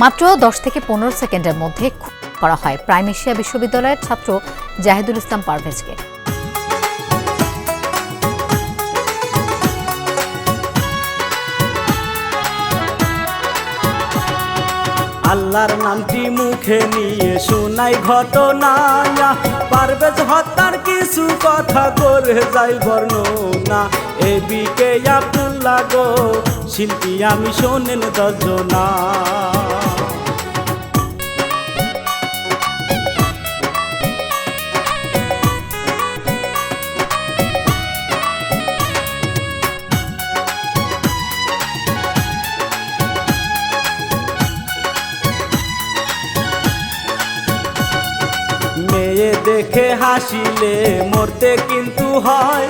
মাত্র দশ থেকে পনেরো সেকেন্ডের মধ্যে করা হয়। প্রাইম এশিয়া বিশ্ববিদ্যালয়ের ছাত্র জাহিদুল ইসলাম পারভেজকে। আল্লাহর নামটি মুখে নিয়ে শোনাই ঘটনা। পারবেজ হত্যার কিছু কথা করে যাই বর্ণনা। এ বিকে আব্দুল্লাহ গো শিল্পী আমি শোনেন দর্জনা। দেখে হাসিলে মরতে কিন্তু হয়।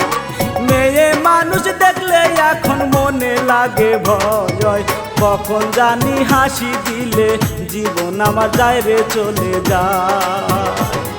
মেয়ে মানুষ দেখলে এখন মনে লাগে ভয়। কখন জানি হাসি দিলে জীবন আমার যায় রে চলে যায়।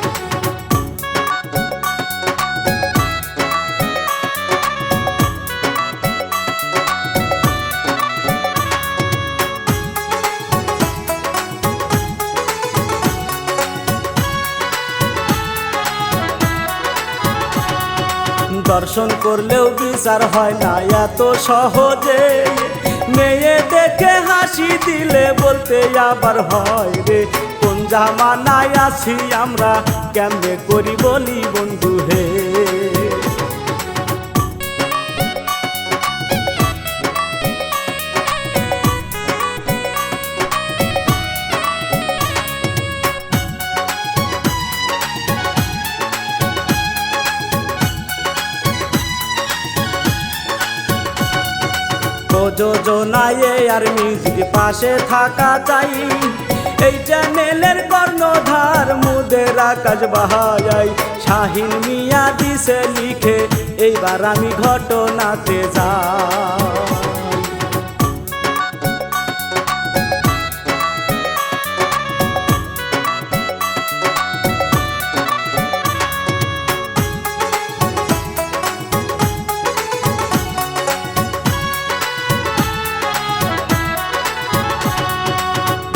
দর্শন করলেও বিচার হয় না। এত সহজে মেয়ে দেখে হাসি দিলে বলতে আবার হয় রে, কোন জামানায় আছি আমরা? কেমনে করি বলি বন্ধু হে? প্রযোজনায় আর মিউজিক পাশে থাকা চাই, এই চ্যানেলের কর্ণধার মুদের আকাশ বাহাই শাহিন মিয়া দিছে লিখে, এইবার আমি ঘটনাতে যাই।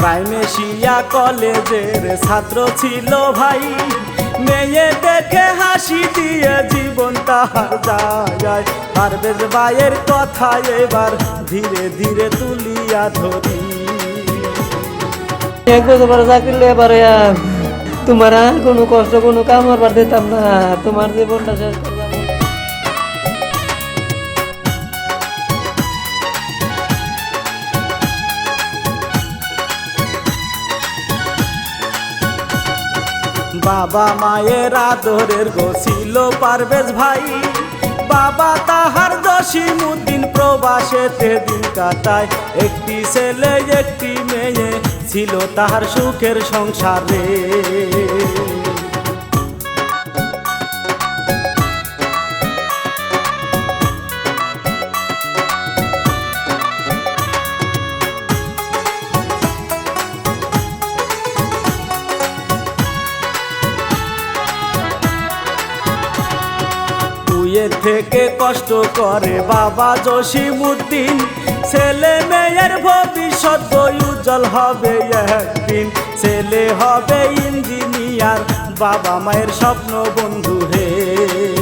প্রাইমেশিয়া কলেজের ছাত্র ছিল ভাই। মেয়ে দেখে হাসি দিয়ে জীবন তাহার যায়। পারবেজ ভাইয়ের কথা এবার ধীরে ধীরে তুলিয়া ধরি। এক বছর এবারে তোমার কোনো কষ্ট, কোনো কাম করবার দিতাম না। তোমার জীবনটা শেষ বাবা মায়ের আদরের গোছিল পারবেজ ভাই। বাবা তাহার জসিমুদ্দিন প্রবাসেতে দিন কাটায়। একটি ছেলে, একটি মেয়ে ছিল তাহার সুখের সংসারে। দুয়ের থেকে কষ্ট করে বাবা জসিমুদ্দিন ছেলে মেয়ের ভবিষ্যৎ উজ্জ্বল হবে একদিন। ছেলে হবে ইঞ্জিনিয়ার, বাবা মায়ের স্বপ্ন বন্ধু হে।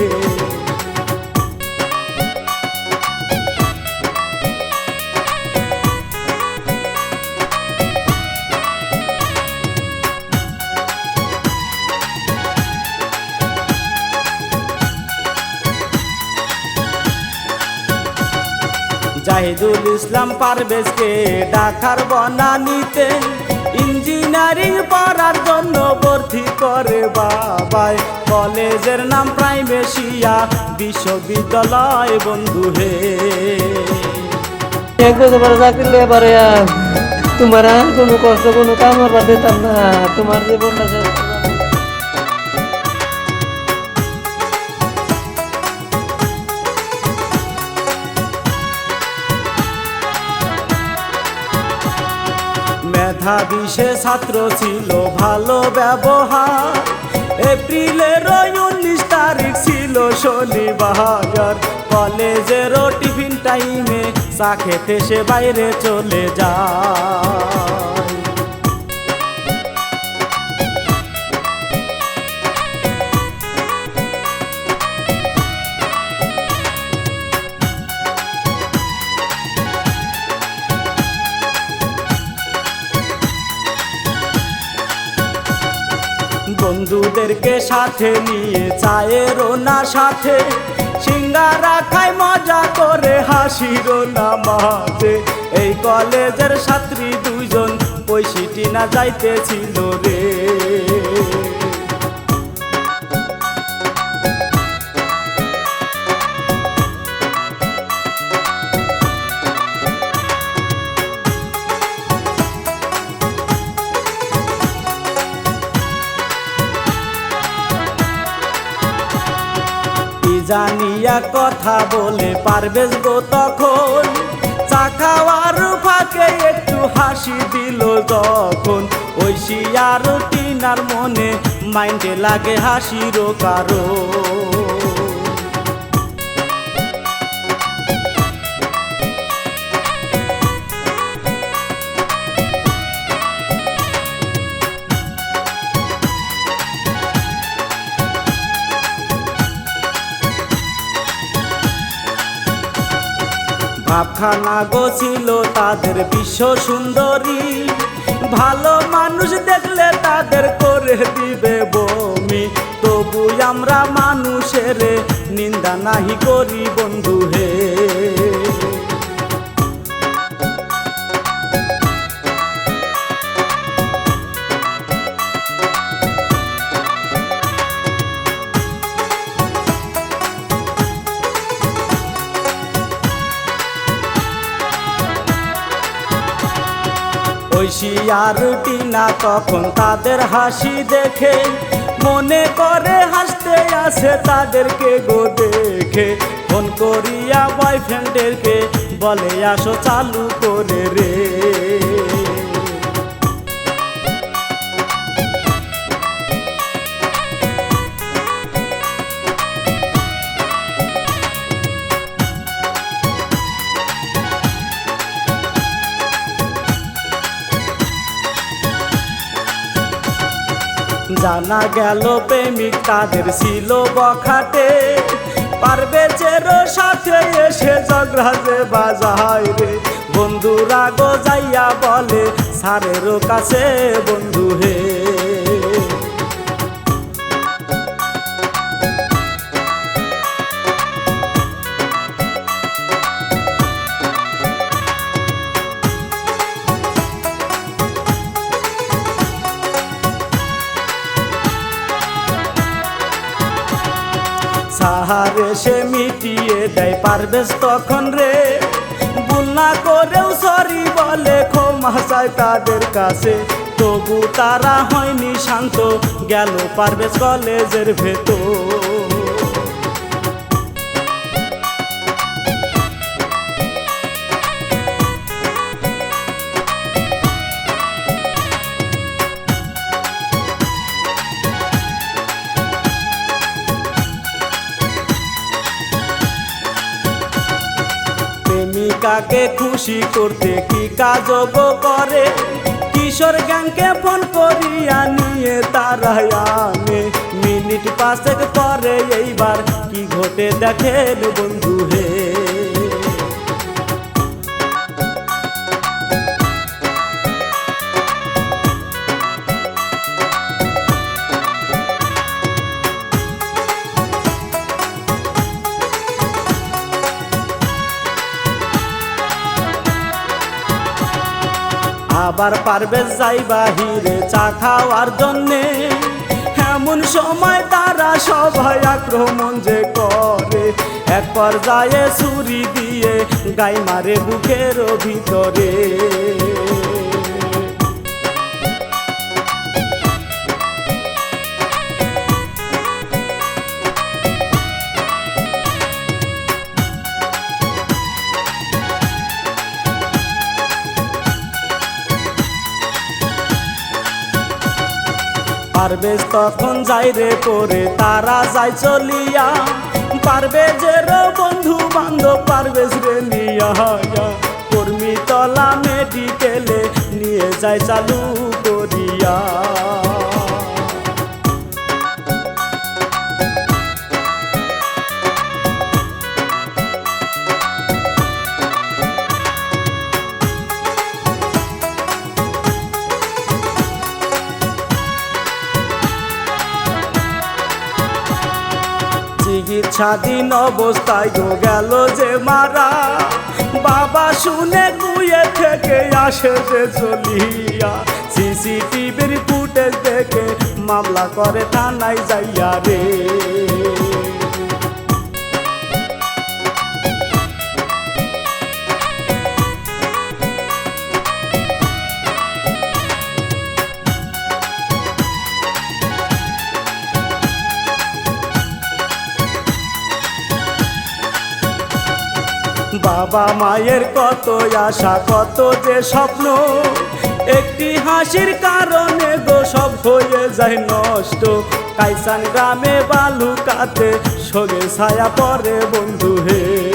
জাহিদুল ইসলাম পারভেজকে ডাকার বনানিতে ইঞ্জিনিয়ারিং পড়ার জন্য ভর্তি করে বাবাই। কলেজের নাম প্রাইমেশিয়া বিশ্ববিদ্যালয়, বন্ধু হে। তোমার কোনো কষ্ট, কোনো কাম করবার দিতাম না। তোমার জীবনটা মেধাবী সে ছাত্র ছিল ভালো ব্যবহার। এপ্রিলের উনিশ তারিখ ছিল শনিবার। কলেজেরও টিফিন টাইমে চা খেতে সে বাইরে চলে যায়। বন্ধুদেরকে সাথে নিয়ে চায়ের না সাথে। সিঙ্গারা খাই মজা করে হাসির না মাঝে এই কলেজের ছাত্রী দুইজন, ওই সিটি না যাইতেছিল রে। জানিয়া কথা বলে পারবেশ গো তখন। চা খাওয়ার ফাঁকে একটু হাসি দিল তখন ওই শিয়ার টিনার মনে মাইন্ডে লাগে হাসিরও কারও ভাবখানা গছিল তাদের বিশ্ব সুন্দরী। ভালো মানুষ দেখলে তাদের করে দিবে বমি। তবু আমরা মানুষের নিন্দা নাহি করি বন্ধু হে। শিয়ার টিনা তখন তাদের হাসি দেখে। মনে করে হাসতে আসে তাদেরকে গো দেখে। ফোন করিয়া বয়ফ্রেন্ডেরকে বলে, আসো চালু করে রে। জানা গেল, প্রেমিক তাদের ছিল বখাটে। পারবে চের সাথে এসে জগরাজে বাজায় রে। বন্ধুরা গো যাইয়া বলে, সারেরও কাছে বন্ধু হে। সাহারে সে মিটিয়ে দেয় পারবে তখন রে। বুলনা করেও সরি বলে, ক্ষমা চায় তাদের কাছে। তবু তারা হয়নি শান্ত, গেল পারবেশ কলেজের ভেতর। প্রেমিকাকে খুশি করতে, কি কাজ করে? কিশোর গ্যাংকে ফোন করিয়া নিয়ে তারা আনে। মিনিট পাঁচেক পরে এইবার কি ঘটে দেখেন বন্ধু আবার পারবে যাই বাহিরে চা খাওয়ার জন্যে। এমন সময় তারা সবাই আক্রমণ যে করে। এক পর্যায়ে ছুরি দিয়ে, গাই মারে বুকের ভিতরে। পারবেজ তখন যাই রে পরে, তারা যাই চলিয়া। পারবে যে বন্ধু বান্ধব পারবেশ রে নিয়া কর্মী তলা মেডিকেলে নিয়ে যাই চালু করিয়া। স্বাধীন অবস্থায় গো গেল যে মারা। বাবা শুনে গুয়ে থেকে আসে যে চলিয়া সিসিটিভির ফুটেজ দেখে মামলা করে থানায় যাইয়া রে। বাবা মায়ের কত আশা, কত যে স্বপ্ন। একটি হাসির কারণে গো সব হয়ে যায় নষ্ট। কাইসান গ্রামে বালুকাতে সরে ছায়া পরে বন্ধু হে।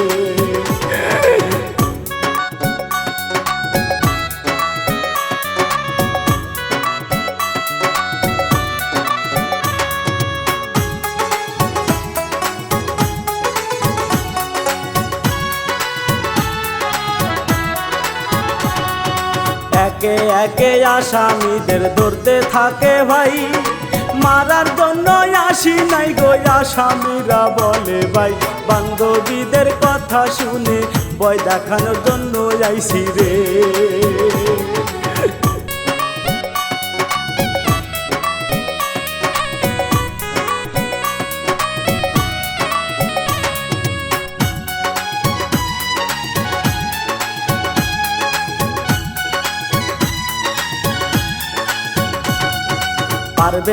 একে একে আসামিদের ধরতে থাকে ভাই। মারার জন্য আসি নাই গো আসামিরা বলে ভাই। বান্ধবীদের কথা শুনে বয় দেখানোর জন্য আইসি রে।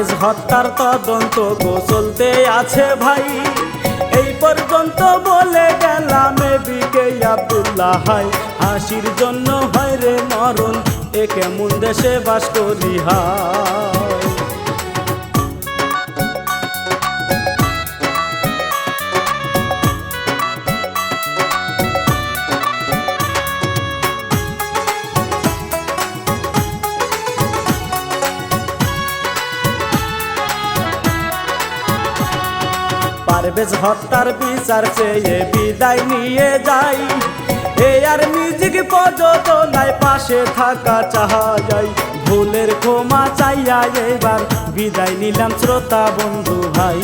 পারভেজ হত্যার তদন্ত গো চলতে আছে ভাই। এই পর্যন্ত বলে গেলাম এদিকে হাই। হাসির জন্য হয় রে মরণ, এ কেমন দেশে বাস করি হায় পারভেজ হত্যার বিচার চেয়ে বিদায় নিয়ে যাই। এ আর মিউজিক নাই পাশে থাকা চাহা যাই ভুলের ক্ষমা চাইয়া এবার বিদায় নিলাম শ্রোতা বন্ধু ভাই।